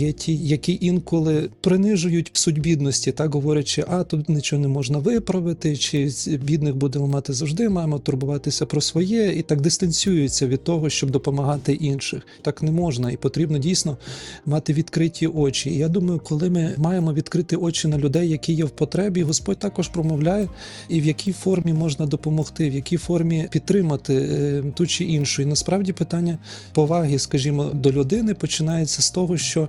Є ті, які інколи принижують суть бідності, так говорячи, а тут нічого не можна виправити, чи бідних будемо мати завжди, маємо турбуватися про своє, і так дистанціюються від того, щоб допомагати інших. Так не можна, і потрібно дійсно мати відкриті очі. І я думаю, коли ми маємо відкрити очі на людей, які є в потребі, Господь також промовляє, і в якій формі можна допомогти, в якій формі підтримати е, ту чи іншу. І насправді питання поваги, скажімо, до людини починається з того, що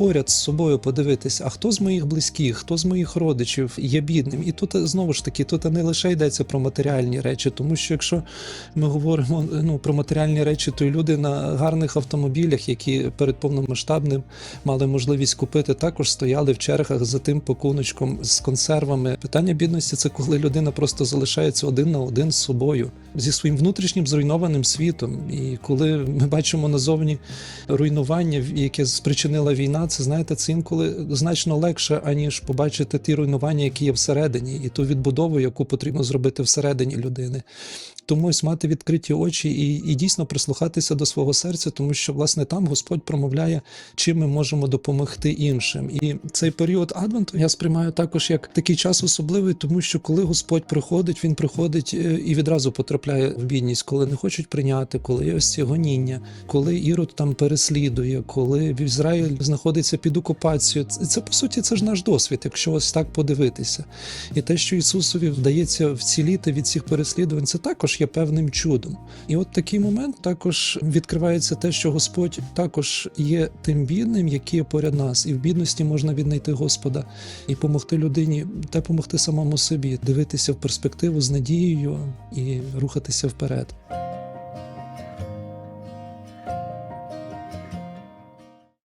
поряд з собою подивитися, а хто з моїх близьких, хто з моїх родичів є бідним. І тут знову ж таки, тут не лише йдеться про матеріальні речі, тому що якщо ми говоримо ну, про матеріальні речі, то й люди на гарних автомобілях, які перед повномасштабним мали можливість купити, також стояли в чергах за тим пакуночком з консервами. Питання бідності це коли людина просто залишається один на один з собою зі своїм внутрішнім зруйнованим світом. І коли ми бачимо назовні руйнування, яке спричинила війна, це знаєте, це інколи значно легше, аніж побачити ті руйнування, які є всередині, і ту відбудову, яку потрібно зробити всередині людини. Тому мати відкриті очі і, і дійсно прислухатися до свого серця, тому що власне там Господь промовляє, чим ми можемо допомогти іншим. І цей період Адвенту я сприймаю також як такий час особливий, тому що коли Господь приходить, він приходить е, і відразу потрапляє в бідність, коли не хочуть прийняти, коли є ось ці гоніння, коли Ірод там переслідує, коли в Ізраїль знаходиться під окупацією. Це, по суті це ж наш досвід, якщо ось так подивитися. І те, що Ісусові вдається вціліти від цих переслідувань, це також є певним чудом. І от такий момент також відкривається те, що Господь також є тим бідним, який є поряд нас, і в бідності можна віднайти Господа і допомогти людині, та допомогти самому собі, дивитися в перспективу з надією і рухатися вперед.